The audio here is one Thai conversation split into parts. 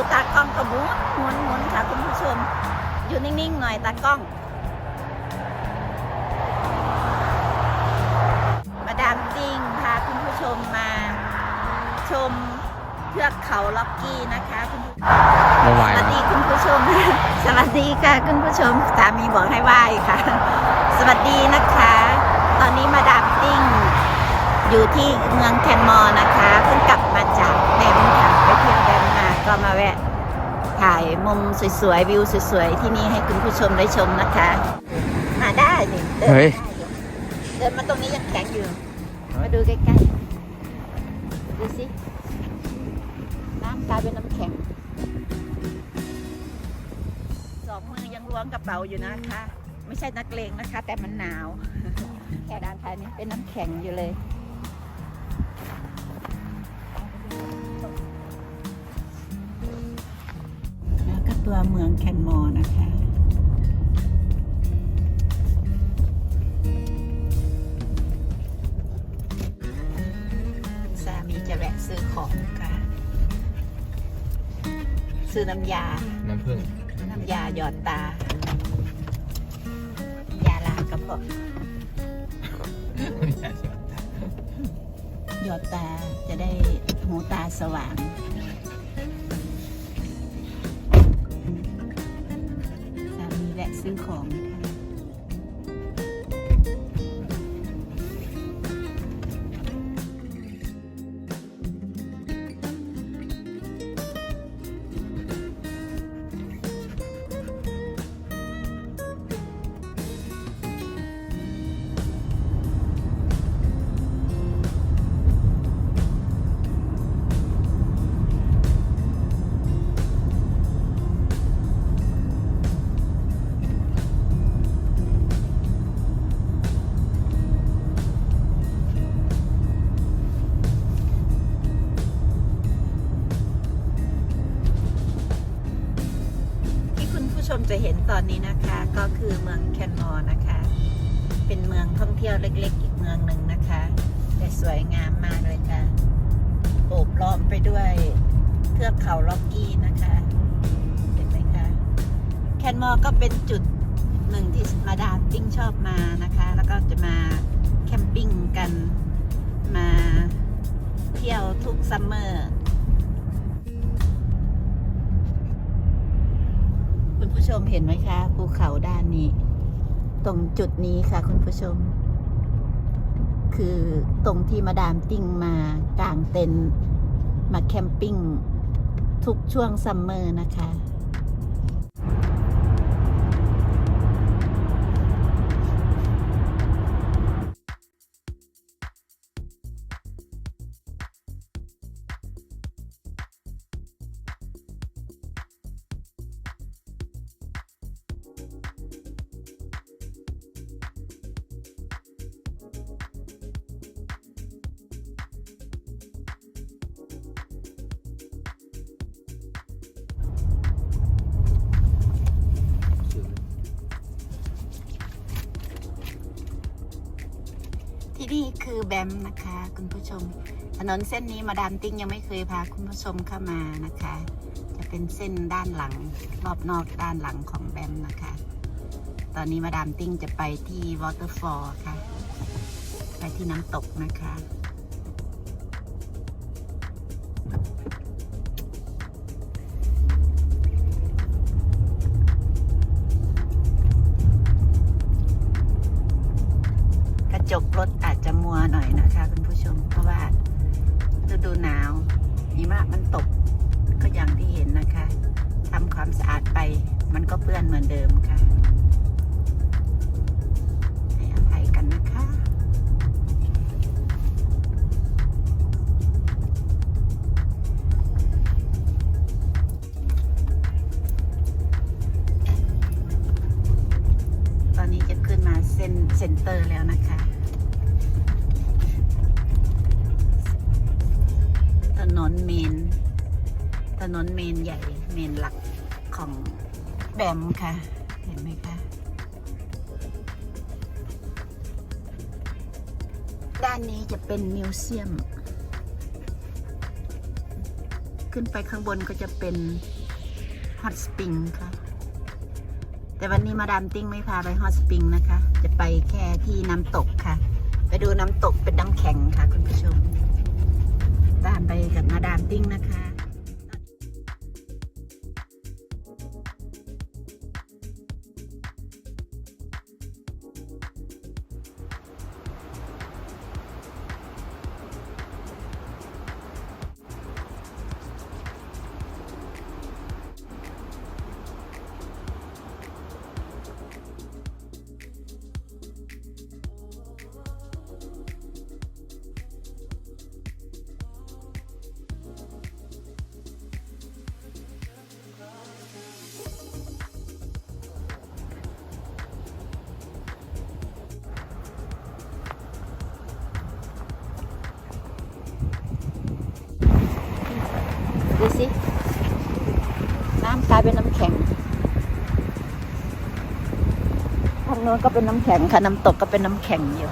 ดูตากล้องก็หมุนหมุนหมุนค่ะคุณผู้ชม อยู่นิ่งๆหน่อยตากล้องมาดามติงพาคุณผู้ชมมา ชมเทือกเขาล็อกกี้นะคะคุณผู้เมื่อวาสนวัสดีคุณผู้ชม สวัสดีค่ะคุณผู้ชมสามีบอกให้ไหว้ค่ะ สวัสดีนะคะ ตอนนี้มาดามติ้งอยู่ที่เมืองแคนมอร์นะคะเพิ่งกลับมาจากแบ ก็มาแวะ ถ่ายมุมสวยๆวิวสวยๆที่นี่ให้คุณผู้ชมได้ชมนะคะ มาได้นี่เดินเฮ้ยได้อยู่เดินมาตรงนี้ยังแข็งอยู่ มาดูใกล้ๆ ดูสิ น้ำกลายเป็นน้ำแข็ง สองมือยังล้วงกระเป๋าอยู่นะคะ ไม่ใช่นักเลงนะคะ แต่มันหนาว แค่ด้านท้ายนี้เป็นน้ำแข็งอยู่เลย ตัวเมืองแคนมอร์นะคะสามีจะแวะซื้อของค่ะ ซื้อน้ำยา น้ำผึ้งน้ำยาหยอดตา ยาล้างกระเพาะหยอดตาจะได้หูตาสว่าง ซื้อของ คือเมืองแคนมอร์นะคะ เป็นเมืองท่องเที่ยวเล็กๆ อีกเมืองหนึ่งนะคะ แต่สวยงามมากเลยค่ะโอบล้อมไปด้วยเทือกเขาล็อกกี้นะคะเห็นไหมคะแคนมอร์ก็เป็นจุดหนึ่งที่มาดามติ้งชอบมานะคะ แล้วก็จะมาแคมปิ้งกันมาเที่ยวทุกซัมเมอร์ ชมเห็นไหมคะภูเขาด้านนี้ ตรงจุดนี้ค่ะ คุณผู้ชม คือตรงที่มาดามติ้งมากางเต็นท์มาแคมปิ้งทุกช่วงซัมเมอร์นะคะ นี่คือแบมนะคะ คุณผู้ชม ถนนเส้นนี้มาดามติ้งยังไม่เคยพาคุณผู้ชมเข้ามานะคะ จะเป็นเส้นด้านหลังรอบนอกด้านหลังของแบมนะคะ ตอนนี้มาดามติ้งจะไปที่วอเตอร์ฟอลค่ะ ไปที่น้ำตกนะคะ จกรถอาจจะมัวหน่อยนะคะคุณผู้ชม เพราะว่าฤดูหนาวหิมะมันตกก็อย่างที่เห็นนะคะทำความสะอาดไปมันก็เปื้อนเหมือนเดิมค่ะให้อภัยกันนะคะตอนนี้จะขึ้นมาเส้นเซ็นเตอร์แล้ว ของแบมค่ะ เห็นไหมคะ ด้านนี้จะเป็นมิวเซียม ขึ้นไปข้างบนก็จะเป็นฮอตสปริงค่ะ แต่วันนี้มาดามติ้งไม่พาไปฮอตสปริงนะคะ จะไปแค่ที่น้ำตกค่ะ ไปดูน้ำตกเป็นน้ำแข็งค่ะคุณผู้ชม ตามไปกับมาดามติ้งนะคะ นก็เป็นน้ำแข็งค่ะน้ำตกก็เป็นน้ำแข็งอยู่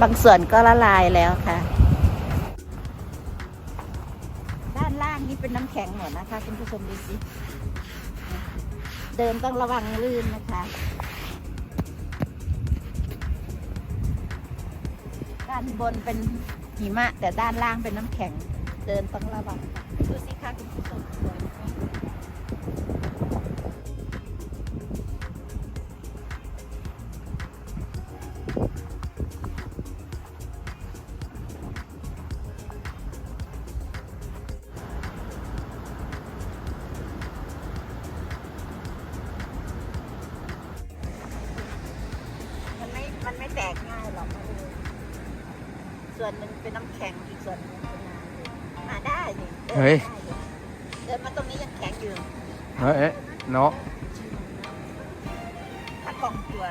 บางส่วนก็ละลายแล้วค่ะ ด้านล่างนี่เป็นน้ำแข็งหมดนะคะคุณผู้ชมดูสิเดินต้องระวังลื่นนะคะ ด้านบนเป็นหิมะ แต่ด้านล่างเป็นน้ำแข็ง เดินต้องระวังดูสิคะคุณผู้ชม ส่วนหนึ่งเป็นน้ำแข็งอีกส่วนหนึงเป็นน้ำมาได้สิดินเฮ้ยได้อยู่เดินมาตรงนี้ยังแข็งอยู่เฮ้ยเนาะถ้ากองตัว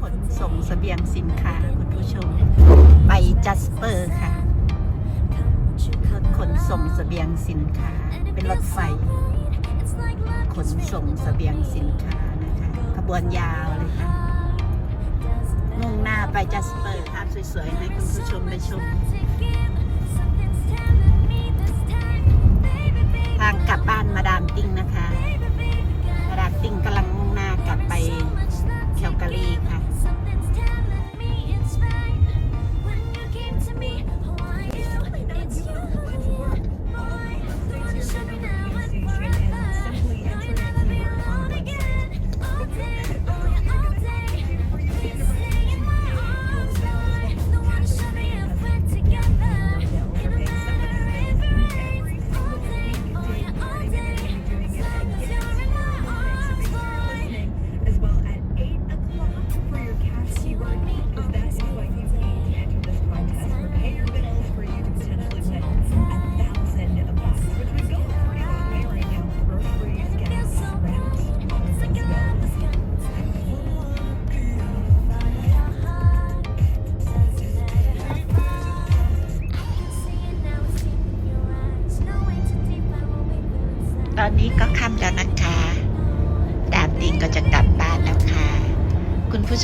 ขนส่งเสบียงสินค้าคุณผู้ชม ไปจัสเปอร์ค่ะร ขนส่งเสบียงสินค้า เป็นรถไฟ ขนส่งเสบียงสินค้านะคะขบวนยาวเลยค่ะ มุ่งหน้าไปจัสเปอร์ภาพสวยๆ ให้คุณผู้ชมได้ชม ทางกลับบ้านมาดามติ้งนะคะ มาดามติ้งกำลังมุ่งหน้ากลับไปแคลการีค่ะ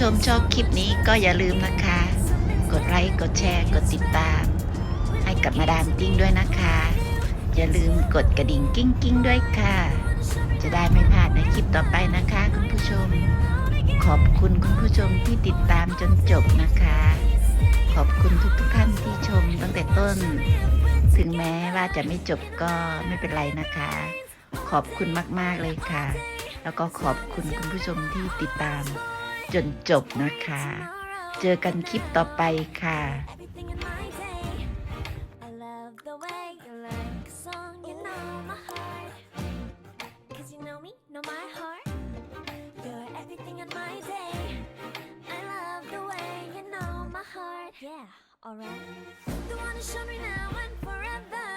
ชมชอบคลิปนี้ก็อย่าลืมนะคะ กดไลค์ กดแชร์ กดติดตาม ให้กับมาดามติ้งด้วยนะคะ อย่าลืมกดกระดิ่งกิ้งกิ้งด้วยค่ะ จะได้ไม่พลาดในคลิปต่อไปนะคะคุณผู้ชม ขอบคุณคุณผู้ชมที่ติดตามจนจบนะคะ ขอบคุณทุกๆท่านที่ชมตั้งแต่ต้น ถึงแม้ว่าจะไม่จบก็ไม่เป็นไรนะคะ ขอบคุณมากๆเลยค่ะ แล้วก็ขอบคุณคุณผู้ชมที่ติดตาม จนจบนะคะ เจอกันคลิปต่อไปค่ะ Yeah, alright. The one who showed me now and forever.